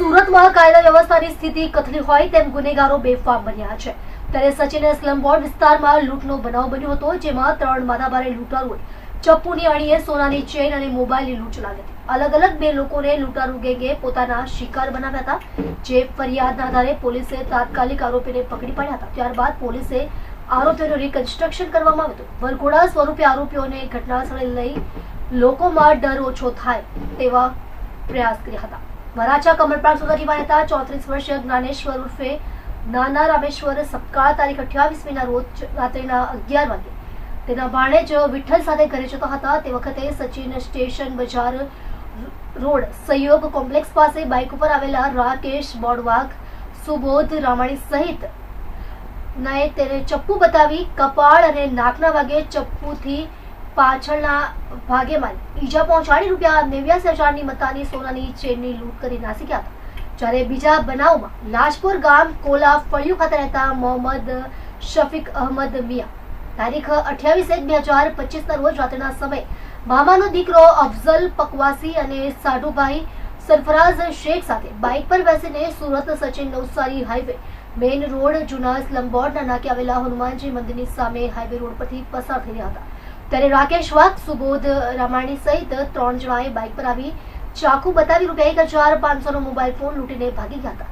સુરતમાં કાયદા વ્યવસ્થાની સ્થિતિ કથળી હોય તેમ ગુનેગારો બેફામ બન્યા છે. ત્યારે સચિન સ્લમ બોર્ડ વિસ્તારમાં લૂંટનો બનાવ બન્યો હતો, જેમાં ત્રણ માથાભારે લૂંટારુએ ચપ્પુની અણીએ સોનાની ચેન અને મોબાઈલની લૂંટ ચલાવી હતી. અલગ અલગ બે લોકોને લૂંટારુ ગેંગે પોતાના શિકાર બનાવ્યા હતા, જે ફરિયાદના આધારે પોલીસે તાત્કાલિક આરોપીને પકડી પાડ્યા હતા. ત્યારબાદ પોલીસે આરોપીઓનું રિકન્સ્ટ્રક્શન કરવામાં આવ્યું હતું. વરઘોડા સ્વરૂપે આરોપીઓને ઘટના સ્થળે લઈ લોકોમાં ડર ઓછો થાય તેવા પ્રયાસ કર્યા હતા. વરાછા કમલપાળ સોસાયટીમાં રહેતા ચોત્રીસ વર્ષીય જ્ઞાનેશ્વર ઉર્ફે નાના રામેશ્વર સપકાળ તારીખ અઠ્યાવીસમીના રોજ રાત્રિના અગિયાર વાગે. તેના ભાણેજ વિઠ્ઠલ સાથે ઘરે જતા હતા. તે વખતે સચિન સ્ટેશન બજાર રોડ સહયોગ કોમ્પ્લેક્સ પાસે બાઇક ઉપર આવેલા રાકેશ બોડવાગ સુબોધ રામાણી સહિત નાએ તેને ચપ્પુ બતાવી કપાળ અને નાકના વાગે ચપ્પુથી પાછળના ભાગે મારી ઈજા પહોંચાડી રૂપિયા નેવ્યાસી હજારની મતાની સોનાની ચેનની લૂંટ કરી નાસી હતા. જ્યારે બીજા બનાવમાં લાજપુર ગામ કોલા ફળિયું ખાતે રહેતા મોહમ્મદ શફીક અહમદ મિયા, તારીખ અઠ્યાવીસ એક બે હજાર પચીસના રોજ રાત્રિના સમયે મામાનો દીકરો અફઝલ પકવાસી અને સાઢુભાઈ સરફરાઝ શેખ સાથે બાઇક પર બેસીને Surat Sachin Navsari highway main road જૂના સ્લમબોર્ડના નાકે આવેલા હનુમાનજી મંદિરની સામે હાઈવે રોડ પરથી પસાર થઈ રહ્યા હતા. ત્યારે રાકેશ વાઘ, સુબોધ, રામાણી સહિત ત્રણ જણાએ બાઇક પર આવી ચાકુ બતાવી રૂપિયા એક હજાર પાંચસોનો મોબાઈલ ફોન લૂંટીને ભાગી ગયા હતા.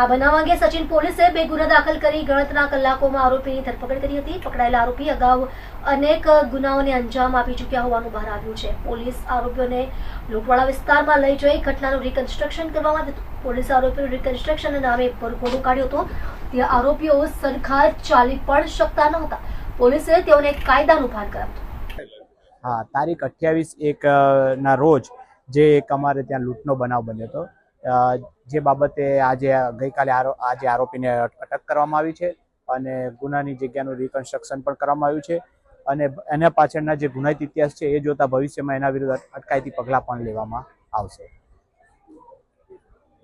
આ બનાવ અંગે સચિન પોલીસે બે ગુના દાખલ કરી ગણતરીના કલાકોમાં આરોપીની ધરપકડ કરી હતી. પકડાયેલા આરોપી અગાઉ અનેક ગુનાઓને અંજામ આપી ચૂક્યા હોવાનું બહાર આવ્યું છે. પોલીસ આરોપીઓને લોકવાળા વિસ્તારમાં લઈ જઈ ઘટનાનું રિકન્સ્ટ્રક્શન કરવામાં આવ્યું પોલીસે આરોપીનું રિકન્સ્ટ્રક્શન નામે વરઘોડો કાઢ્યો હતો. તે આરોપીઓ સરખા ચાલી પણ શકતા નહોતા. પોલીસે તેઓને કાયદાનું ભાન કરાવ્યું હા, તારીખ અઠ્યાવીસ એક ના રોજ જે એક અમારે ત્યાં લૂંટનો બનાવ બન્યો હતો જે બાબતે આજે ગઈકાલે આજે આરોપીને અટક કરવામાં આવી છે અને ગુનાની જગ્યાનું રિકન્સ્ટ્રક્શન પણ કરવામાં આવ્યું છે અને એના પાછળના જે ગુનાહિત ઇતિહાસ છે એ જોતા ભવિષ્યમાં એના વિરુદ્ધ અટકાયતી પગલાં પણ લેવામાં આવશે.